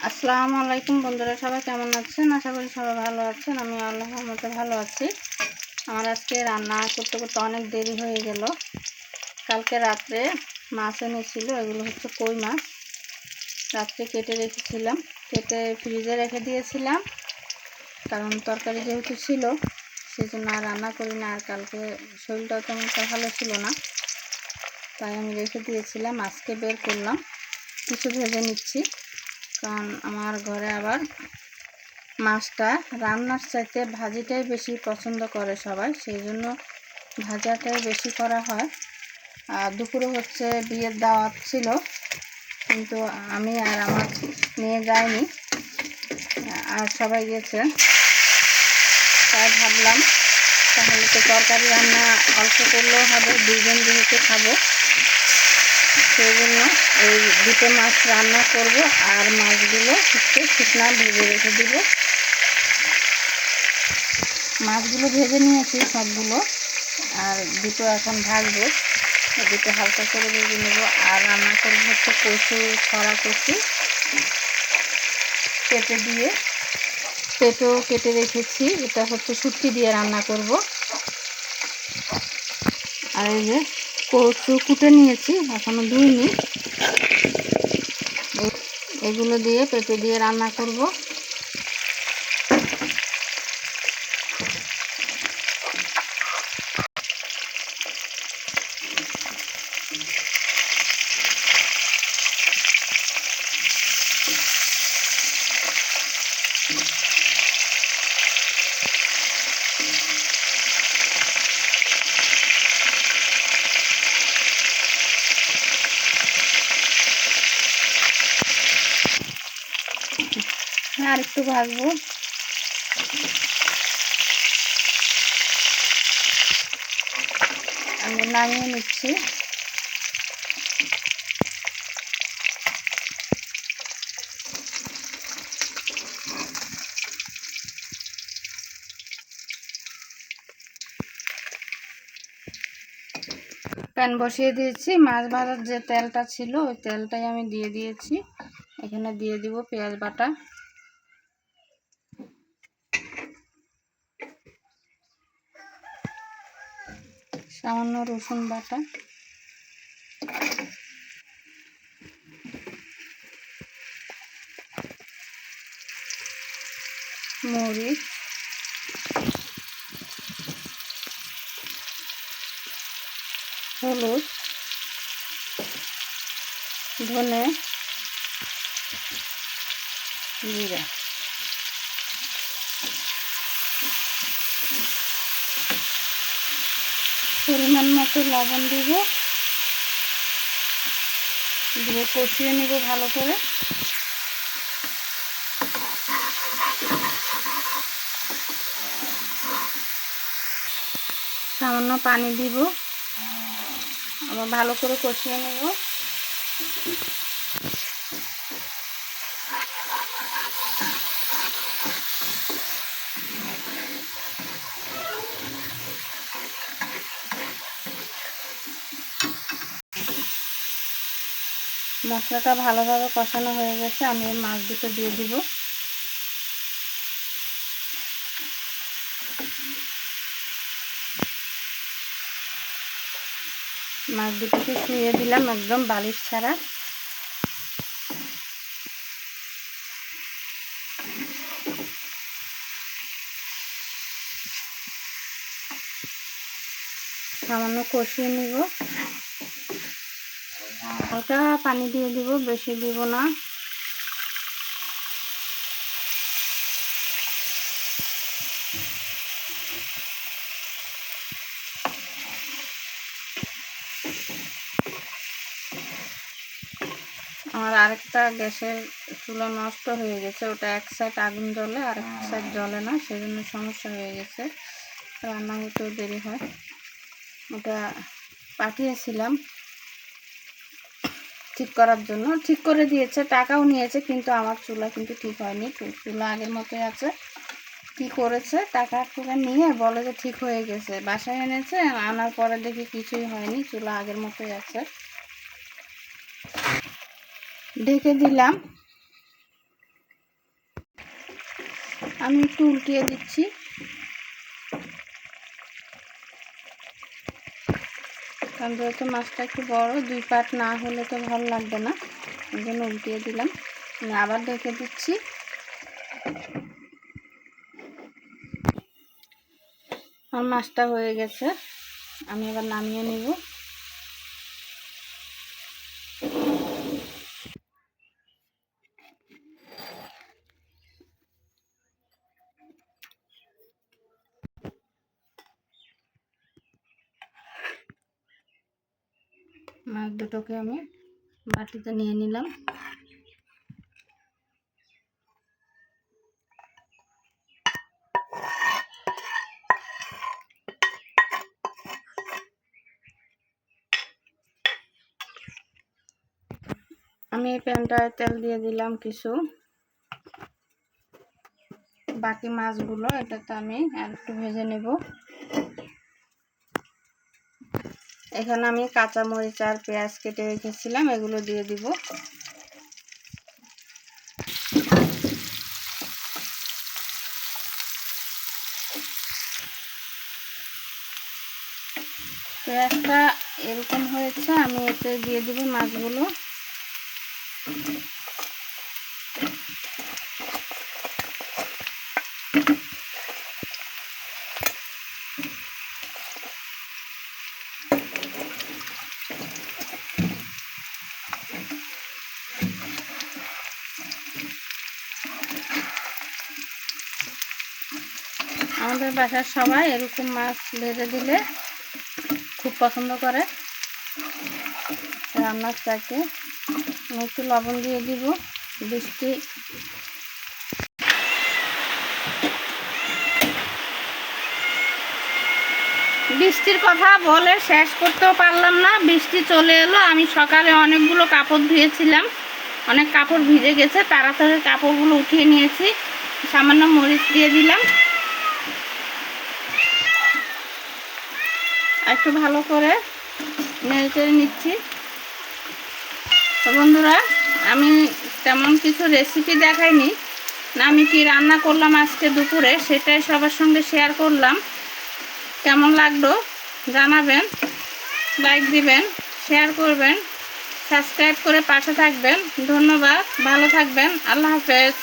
আসসালামু আলাইকুম বন্ধুরা, সবাই কেমন আছেন? আশা করি সবাই ভালো আছেন। আমি আল্লাহর মতো ভালো আছি। আমার আজকে রান্না করতে করতে অনেক দেরি হয়ে গেল। কালকে রাত্রে মাছ এনেছিল, এগুলো হচ্ছে কই মাছ। রাত্রে কেটে রেখেছিলাম। কেটে ফ্রিজে রেখে দিয়েছিলাম, কারণ তরকারি যেহেতু ছিল সেই জন্য আর রান্না করি না, আর কালকে শরীরটাও তেমন একটা ভালো ছিল না। তাই আমি রেখে দিয়েছিলাম, আজকে বের করলাম। কিছু ভেজে নিচ্ছি। কারণ আমার ঘরে আবার মাছটা রান্নার চাইতে ভাজিটাই বেশি পছন্দ করে সবাই, সেই জন্য ভাজাটাই বেশি করা হয়। আর দুপুরে হচ্ছে বিয়ের দাওয়াত ছিল, কিন্তু আমি আর আমার নিয়ে যাইনি, আর সবাই গেছে। তাই ভাবলাম তাহলে তো তরকারি রান্না অল্প করলেও হবে দুজন যেহেতু খাব, সেই জন্য এই দুটো মাছ রান্না করব আর মাছগুলো একটু শুকনা ভেজে রেখে দিব। মাছগুলো ভেজে নিয়েছি সবগুলো, আর দুটো এখন ভাজবো। দুটো হালকা করে ভেজে নেব। আর রান্না করব হচ্ছে কচু ছড়া কচু। কেটে দিয়ে পেটো কেটে রেখেছি। এটা হচ্ছে শুটকি দিয়ে রান্না করব। আর এই যে কচু কুটে নিয়েছি, এখনও ধুইনি। এগুলো দিয়ে পেঁপে দিয়ে রান্না করব। আর একটু ভাজবো। আমি নামিয়ে নিচ্ছি। প্যান বসিয়ে দিয়েছি। মাছ ভাজার যে তেলটা ছিল, ওই তেলটাই আমি দিয়ে দিয়েছি। এখানে দিয়ে দিব পেঁয়াজ বাটা। সামান্য রসুন বাটা। মরিচ। হলুদ। ধনে। জিরা। পরিমাণ মতো লবণ দিব। দিয়ে কষিয়ে নিব ভালো করে। সামান্য পানি দিব। আবার ভালো করে কষিয়ে নেব। মশলাটা ভালোভাবে কষানো হয়ে গেছে, আমি মাছ দুটো দিয়ে দিব। মাছ দুটোকে শুয়ে দিলাম একদম বালিশ ছাড়া। সামান্য কষিয়ে নিব। হালকা পানি দিয়ে দিব, বেশি দিব না। আমার আরেকটা গ্যাসের চুলা নষ্ট হয়ে গেছে, ওটা এক সাইড আগুন জ্বলে আর এক সাইড জ্বলে না, সেজন্য সমস্যা হয়ে গেছে। রান্না হতেও দেরি হয়। ওটা পাঠিয়েছিলাম। ঠিক করার জন্য। ঠিক করে দিয়েছে, টাকাও নিয়েছে, কিন্তু আমার চুলা কিন্তু ঠিক হয়নি। চুলা আগের মতোই আছে। কি করেছে? টাকা টুকা নিয়ে বলে যে ঠিক হয়ে গেছে। বাসায় এনেছে, আনার পরে দেখি কিছুই হয়নি, চুলা আগের মতোই আছে। ঢেকে দিলাম। আমি একটু উল্টিয়ে দিচ্ছি। কারণ যেহেতু মাছটা একটু বড়, দুই পাট না হলে তো ভালো লাগবে না। এই জন্য উল্টিয়ে দিলাম। আবার ঢেকে দিচ্ছি। আমার মাছটা হয়ে গেছে। আমি এবার নামিয়ে নিব। মাছ দুটোকে আমি বাটিতে নিয়ে নিলাম। আমি এই প্যানটায় তেল দিয়ে দিলাম কিছু। বাকি মাছগুলো এটাতে আমি একটু ভেজে নেব। এখানে আমি কাঁচা মরিচ আর পেঁয়াজ কেটে রেখেছিলাম, এগুলো দিয়ে দিব। পেঁয়াজটা এরকম হয়েছে, আমি এতে দিয়ে দিব মাছগুলো। আমাদের বাসার সবাই এরকম মাছ ভেজে দিলে খুব পছন্দ করে। রান্নার চাকে আমি একটু লবণ দিয়ে দিব, বৃষ্টি। বৃষ্টির কথা বলে শেষ করতেও পারলাম না, বৃষ্টি চলে এলো। আমি সকালে অনেকগুলো কাপড় ধুয়েছিলাম, অনেক কাপড় ভিজে গেছে, তাড়াতাড়ি কাপড়গুলো উঠিয়ে নিয়েছি, সামান্য মরিচ দিয়ে দিলাম। একটু ভালো করে নেড়ে চেড়ে নিচ্ছি। তো বন্ধুরা, আমি তেমন কিছু রেসিপি দেখাইনি। না, আমি কি রান্না করলাম আজকে দুপুরে সেটাই সবার সঙ্গে শেয়ার করলাম। কেমন লাগল জানাবেন লাইক দিবেন শেয়ার করবেন সাবস্ক্রাইব করে পাশে থাকবেন। ধন্যবাদ, ভালো থাকবেন, আল্লাহ হাফেজ।